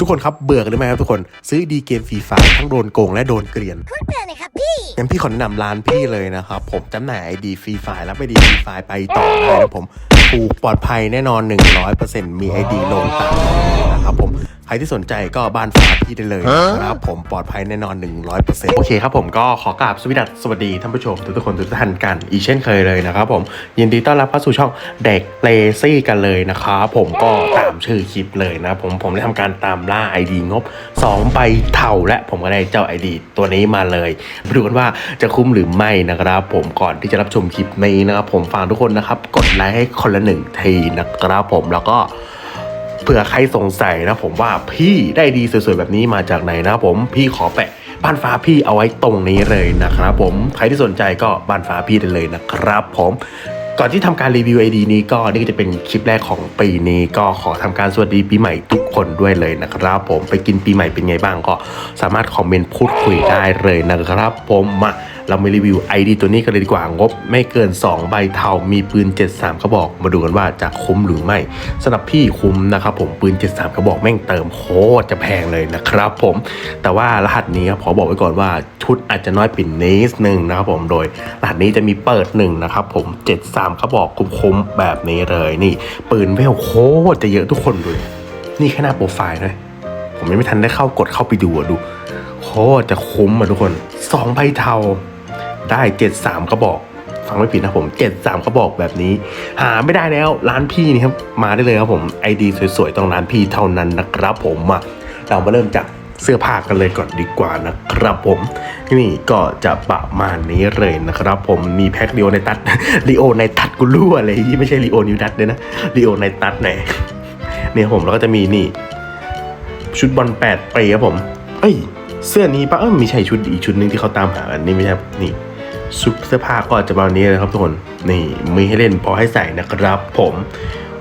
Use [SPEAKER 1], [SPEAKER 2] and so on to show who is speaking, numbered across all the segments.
[SPEAKER 1] ทุกคนครับเบื่อกันหรือไม่ครับทุกคนซื้อดีเกมฟรีไฟทั้งโดนโกงและโดนเกลียน
[SPEAKER 2] พูดเบื่อหน่อยครับพี่
[SPEAKER 1] งั้นพี่ขอแนะนำร้านพี่เลยนะครับผมจำหน่ายไอดีฟรีไฟแล้วไปดีฟรีไฟไปต่อได้นะผมถูกปลอดภัยแน่นอน 100%มีไอดีลงตามนะครับผมใครที่สนใจก็บ้านฟ้าพี่ได้เลยนะครับผมปลอดภัยแน่นอน 100%โอเคครับผมก็ขอกราบสวัสดีสวัสดีท่านผู้ชมทุกๆคนทุกท่านกันอีกเช่นเคยเลยนะครับผมยินดีต้อนรับเข้าสู่ช่องเด็กเลซี่กันเลยนะครับผมก็ตามชื่อคลิปเลยนะผมผมได้ทำการตามล่า ID งบ 2 ใบเท่าและผมก็ได้เจ้า ID ตัวนี้มาเลยมาดูกันว่าจะคุ้มหรือไม่นะครับผมก่อนที่จะรับชมคลิปนี้นะครับผมฝากทุกคนนะครับกดไลค์ให้คนละหนึ่งทีนะครับผมแล้วก็ เผื่อใครสงสัยนะผมว่าพี่ได้ดีสวยๆแบบนี้มาจากไหนนะผมพี่ขอแปะบ้านฟ้าพี่เอาไว้ตรงนี้เลยนะครับผมใครที่สนใจก็บ้านฟ้าพี่ได้เลยนะครับผมก่อนที่ทำการรีวิวไอดีนี้ก็นี่ก็จะเป็นคลิปแรกของปีนี้ก็ขอทำการสวัสดีปีใหม่ทุกคนด้วยเลยนะครับ ผมไปกินปีใหม่เป็นไงบ้างก็สามารถคอมเมนต์พูดคุยได้เลยนะครับ ผมมา เรามารีวิว ID ตัวนี้กันเลยดีกว่างบ ไม่เกิน 2 ใบเทา มีปืน 73กระบอก มาดูกันว่าจะคุ้มหรือไม่สำหรับพี่คุ้มนะครับผมปืน 73กระบอกแม่งเติมโคตรจะแพงเลยนะครับผมแต่ว่ารหัสนี้ขอบอกไว้ก่อนว่าชุดอาจจะน้อยปิ่นนิดนึงนะครับผมโดยรหัสนี้จะมีเปิดหนึ่งนะครับผม 73กระบอกคุ้มๆแบบนี้เลยนี่ ปืนเวลโคตรจะเยอะทุกคนดูเลยนี่แค่หน้าโปรไฟล์นะผมยังไม่ทันได้เข้ากดเข้าไปดูอะดูโคตรจะคุ้มอะทุกคนสองใบเทา ได้ 73 กระบอก ฟังไม่ผิดนะผม 73 กระบอกแบบนี้ หาไม่ได้แล้วร้านพี่นี่ครับ มาได้เลยครับผมไอดีสวยๆต้องร้านพี่เท่านั้นนะครับผมมาเรามาเริ่มจากเสื้อผ้ากันเลยก่อนดีกว่านะครับผม นี่ก็จะประมาณนี้เลยนะครับผมมีแพ็คลีโอในตัดลีโอในตัดกูรู้อะไรที่ไม่ใช่ลีโอนิวดัตเลยนะลีโอในตัดไหนเนี่ยผมแล้วก็จะมีนี่ ชุดบอลแปดปีครับผม เอ้ย เสื้อนี้ปะเอ้ยไม่ใช่ชุดอีกชุดหนึงที่เขาตามหากันนี่ไม่ใช่ครับนี่ ชุดเสื้อผ้าก็จะประมาณนี้นะครับทุกคนนี่มีให้เล่นพอให้ใส่นะครับ ผม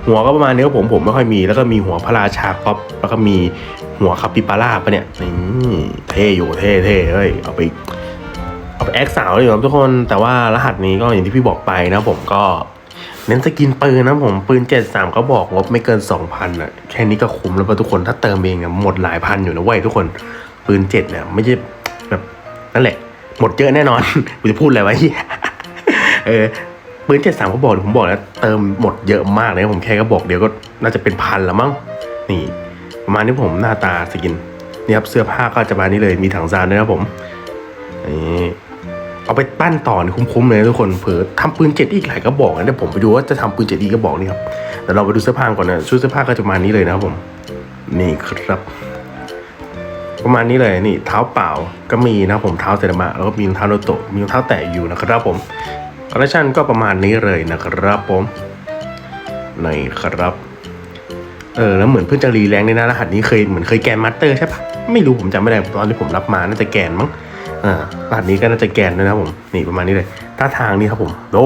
[SPEAKER 1] หัวก็ประมาณนี้ครับผมผมไม่ค่อยมีแล้วก็มีหัวพระราชาครอบแล้วก็มีหัวคาปิปาร่าปะเนี่ยนี่เท่อยู่เท่เท่เฮ้ยเอาไปเอาไปแอคสาวเลยครับทุกคนแต่ว่ารหัสนี้ก็อย่างที่พี่บอกไปนะผมก็เน้นสกินปืนนะผมปืน 73 ก็บอกงบไม่เกิน 2,000อะแค่นี้ก็คุ้มแล้วป่ะทุกคนถ้าเติมเองเนี่ยหมดหลายพันอยู่นะเว้ยทุกคนปืน7เนี่ยไม่ใช่แบบนั่นแหละ หมดเยอะแน่นอนกูจะพูดอะไรวะเหี้ยเออปืน73ก็บอกผมบอกแล้วเติมหมดเยอะมากเลยผมแค่ก็บอกเดี๋ยวก็น่าจะเป็นพันละมั้งนี่ประมาณนี้ผมหน้าตาสกินนี่ครับเสื้อผ้าก็จะมานี้เลยมีถังซานด้วยนะผมนี่เอาไปปั้นต่อนี่คุ้มๆเลยทุกคนเผื่อทำปืนเจ็ดอีกหลายกระบอกนะเดี๋ยวผมไปดูว่าจะทำปืนเจ็ดอีกกระบอกนี่ครับแต่เราไปดูเสื้อผ้าก่อนนะชุดเสื้อผ้าก็จะมานี้เลยนะครับผมนี่ครับ ประมาณนี้เลยนี่เท้าเปล่าก็มีนะผมเท้าเซรามะแล้วก็มีเท้าโนโตะมีเท้าแตะอยู่นะครับผมคอลเลคชันก็ประมาณนี้เลยนะครับผมนี่ครับเออแล้วเหมือนเพื่อนจะรีแรงในนะรหัสนี้เคยเหมือนเคยแกนมาสเตอร์ใช่ปะไม่รู้ผมจำไม่ได้ตอนที่ผมรับมาน่าจะแกนมั้งอ่ารหัสนี้ก็น่าจะแกนด้วยนะผมนี่ประมาณนี้เลยท่าทางนี้ครับผมโอ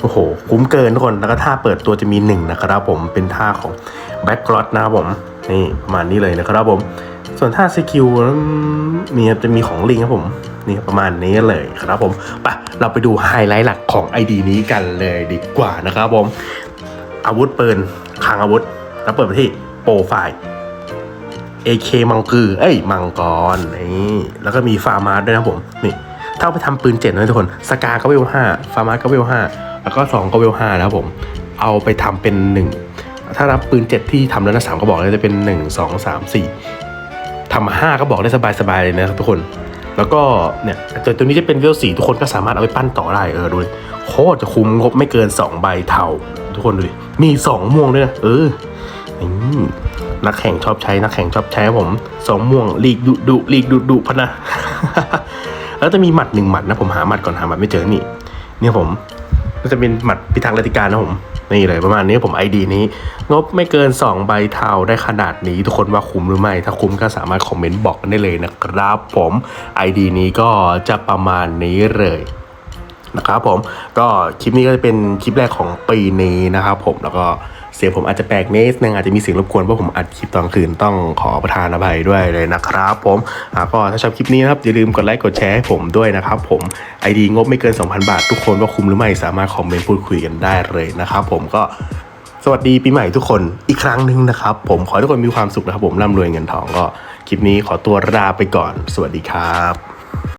[SPEAKER 1] โอ้โห คุ้มเกินทุกคน แล้วก็ท่าเปิดตัวจะมีหนึ่งนะครับผม เป็นท่าของแบ็กกรอดนะครับผม นี่ประมาณนี้เลยนะครับผม ส่วนท่าสกิลมีจะมีของลิงครับผม นี่ประมาณนี้เลยครับผม ไป เราไปดูไฮไลท์หลักของ ID นี้กันเลยดีกว่านะครับผม อาวุธปืนคลังอาวุธ แล้วเปิดไปที่โปรไฟล์ AK มังกือ เอ้ย มังกร นี่ แล้วก็มีฟาร์มาด้วยนะผม นี่ ถ้าเอาไปทำปืนเจ็ดนะทุกคนสกาก็เวลห้าฟาร์มาก็เวลห้าแล้วก็สองก็เวลห้านะครับผม เอาไปทำเป็นหนึ่งถ้ารับปืนเจ็ดที่ทำแล้วนะสามก็บอกเลยจะเป็นหนึ่งสองสามสี่ทำมาห้าก็บอกได้สบายๆเลยนะครับทุกคน แล้วก็เนี่ยแต่ตัวนี้จะเป็นเวลสี่ทุกคนก็สามารถเอาไปปั้นต่อได้เออดูดิโคตรจะคุ้มงบไม่เกินสองใบเท่า ทุกคนดูดิมีสองม่วงด้วยนะเออนักแข่งชอบใช้นักแข่งชอบใช้ผมสองม่วงลีกดุดุลีกดุดุพนะ แล้วจะมีหมัดหนึ่งหมัดนะผมหาหมัดก่อนหาหมัดไม่เจอนี่เนี่ยผมก็จะเป็นหมัดพิทักษ์รัติการนะผมนี่เลยประมาณนี้ผมไอดีนี้ งบไม่เกิน 2 ใบเทาได้ขนาดนี้ ทุกคนว่าคุ้มหรือไม่ ถ้าคุ้มก็สามารถคอมเมนต์บอกกันได้เลยนะครับผม ID นี้ก็จะประมาณนี้เลยนะครับผมก็คลิปนี้ก็จะเป็นคลิปแรกของปีนี้นะครับผมแล้วก็ เสียงผมอาจจะแปลกนิดนึงอาจจะมีเสียงรบกวนเพราะผมอัดคลิปตอนคืนต้องขอประทานอภัยด้วยเลยนะครับ ผมอ่าก็ถ้าชอบคลิปนี้นะครับอย่าลืมกดไลค์กดแชร์ให้ผมด้วยนะครับผมไอดีงบไม่เกิน 2,000 บาท ทุกคนว่าคุ้มหรือไม่สามารถคอมเมนต์พูดคุยกันได้เลยนะครับผมก็สวัสดีปีใหม่ทุกคนอีกครั้งหนึ่งนะครับ ผมขอให้ทุกคนมีความสุขนะครับผมร่ำรวยเงินทองก็คลิปนี้ขอตัวลาไปก่อน สวัสดีครับ